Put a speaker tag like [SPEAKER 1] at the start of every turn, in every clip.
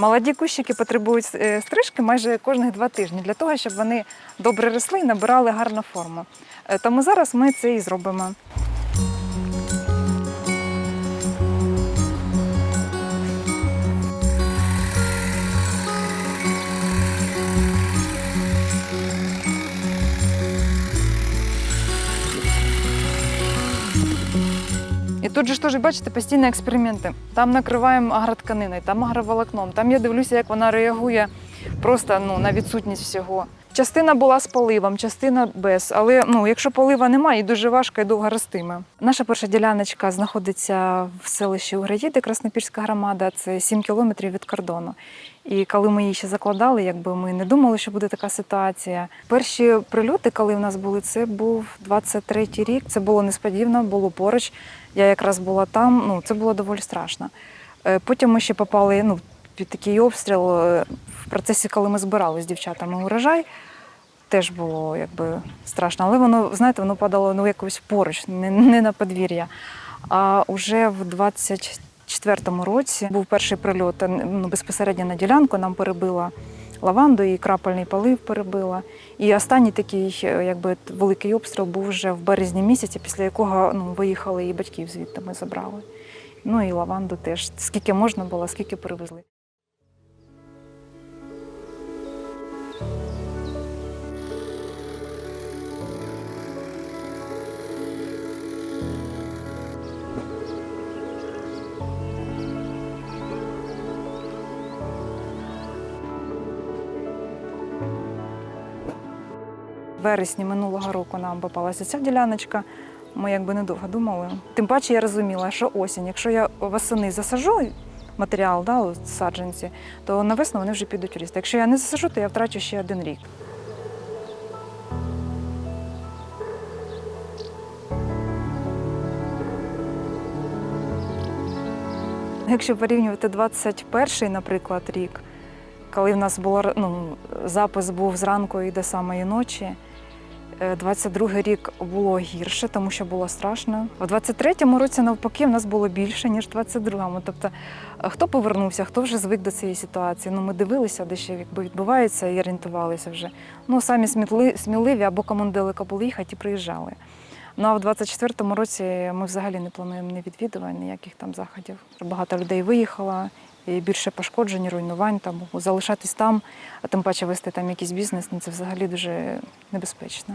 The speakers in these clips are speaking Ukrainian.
[SPEAKER 1] Молоді кущики потребують е, стрижки майже кожних два тижні для того, щоб вони добре росли і набирали гарну форму. Е, Тому зараз ми це і зробимо. І тут же ж теж, бачите, постійні експерименти. Там накриваємо агротканиною, там агроволокном. Там я дивлюся, як вона реагує просто ну, на відсутність всього. Частина була з поливом, частина без. Але ну, якщо полива немає, і дуже важко і довго ростиме. Наша перша діляночка знаходиться в селищі Уграїди, Краснопільська громада, це 7 кілометрів від кордону. І коли ми її ще закладали, якби ми не думали, що буде така ситуація. Перші прильоти, коли в нас були, це був 23-й рік. Це було несподівано, було поруч. Я якраз була там. Ну це було доволі страшно. Е, Потім ми ще попали ну, під такий обстріл е, в процесі, коли ми збирали з дівчатами урожай. Теж було якби страшно, але воно, знаєте, воно падало ну, якось поруч, не, не на подвір'я. А вже в 24-му році був перший прильот ну, безпосередньо на ділянку. Нам перебила лаванду і крапельний полив перебила. І останній такий е, якби, великий обстріл був вже в березні місяці, після якого ну, виїхали і батьків звідти ми забрали. Ну і лаванду теж. Скільки можна було, скільки перевезли. Вересні минулого року нам попалася ця діляночка. Ми якби недовго думали. Тим паче я розуміла, що осінь, якщо я восени засажу матеріал, да, от саджанці, то на весну вони вже підуть в ріст. Якщо я не засажу, то я втрачу ще один рік. Якщо порівнювати 21-й, наприклад, рік, коли в нас було ну, запис був зранку і до самої ночі. Е, 22-й рік було гірше, тому що було страшно. У 23-му році навпаки в нас було більше, ніж в 22-му. Тобто, е, хто повернувся, хто вже звик до цієї ситуації. Ну, ми дивилися, де ще якби відбувається, і орієнтувалися вже. Ну, самі сміли, сміливі або кому недалеко було їхати і приїжджали. Ну а в 24-му році ми взагалі не плануємо ні відвідувань, ніяких там заходів. Багато людей виїхало, і більше пошкоджень, руйнувань там залишатись там, а тим паче вести там якийсь бізнес, ну це взагалі дуже небезпечно.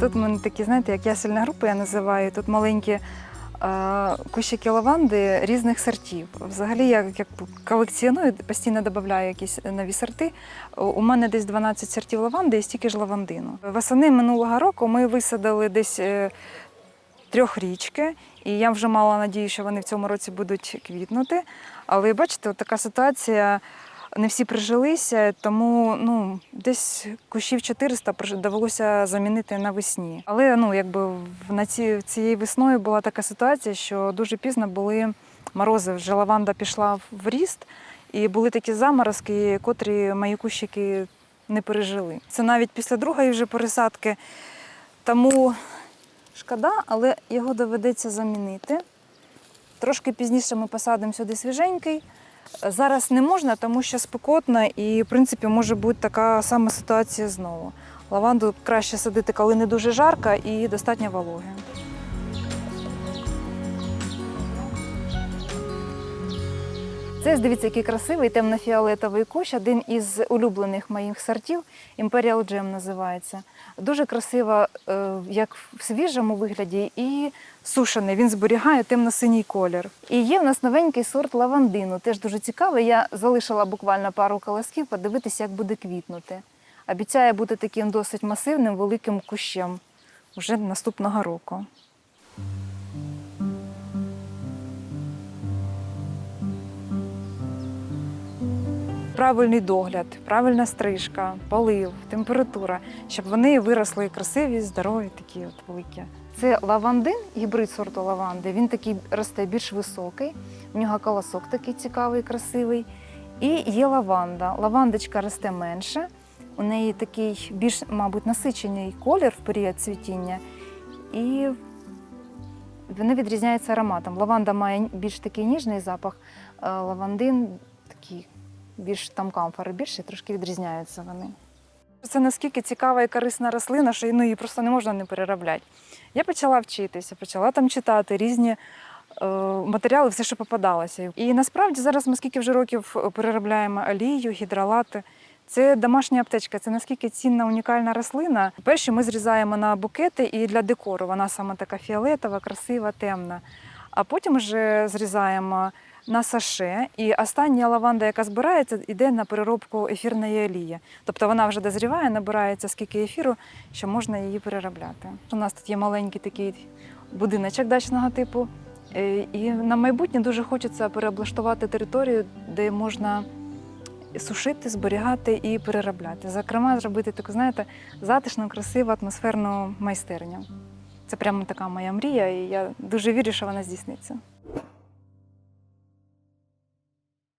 [SPEAKER 1] Тут мене такі, знаєте, як ясельна група, я називаю. Тут маленькі кущики лаванди різних сортів. Взагалі я як колекціоную, постійно додаю якісь нові сорти. У мене десь 12 сортів лаванди і стільки ж лавандину. Восени минулого року ми висадили десь е, трьохрічки, і я вже мала надію, що вони в цьому році будуть квітнути. Але бачите, така ситуація. Не всі прижилися, тому ну десь кущів 400 довелося замінити навесні. Але ну якби на ці цією весною була така ситуація, що дуже пізно були морози. Вже лаванда пішла в ріст, і були такі заморозки, котрі мої кущики не пережили. Це навіть після другої вже пересадки. Тому шкода, але його доведеться замінити. Трошки пізніше ми посадимо сюди свіженький. Зараз не можна, тому що спекотно і, в принципі, може бути така сама ситуація знову. Лаванду краще садити, коли не дуже жарко і достатньо вологи. Це, дивіться, який красивий темно-фіолетовий кущ, один із улюблених моїх сортів. Imperial Gem називається. Дуже красиво, е, як в свіжому вигляді, і сушений. Він зберігає темно-синій колір. І є в нас новенький сорт лавандину. Теж дуже цікавий. Я залишила буквально пару колосків, подивитися, як буде квітнути. Обіцяє бути таким досить масивним, великим кущем вже наступного року. Правильний догляд, правильна стрижка, полив, температура, щоб вони виросли красиві, здорові, такі от великі. Це лавандин, гібрид сорту лаванди. Він такий росте більш високий, в нього колосок такий цікавий, красивий. І є лаванда. Лавандочка росте менше, У неї такий більш, мабуть, насичений колір в період цвітіння, і вони відрізняються ароматом. Лаванда має більш такий ніжний запах, лавандин такий більш там камфори більше, трошки відрізняються вони. Це наскільки цікава і корисна рослина, що ну, її просто не можна не переробляти. Я почала вчитися, почала там читати різні е, матеріали, все, що попадалося. І насправді зараз ми скільки вже років переробляємо олію, гідролати. Це домашня аптечка, це наскільки цінна унікальна рослина. Перші ми зрізаємо на букети і для декору. Вона саме така фіолетова, красива, темна. А потім вже зрізаємо на саше. І остання лаванда, яка збирається, йде на переробку ефірної олії. Тобто вона вже дозріває, набирається скільки ефіру, що можна її переробляти. У нас тут є маленький такий будиночок дачного типу. Е, І на майбутнє дуже хочеться переоблаштувати територію, де можна сушити, зберігати і переробляти. Зокрема, зробити таку, знаєте, затишну, красиву, атмосферну майстерню. Це прямо така моя мрія, і я дуже вірю, що вона здійсниться.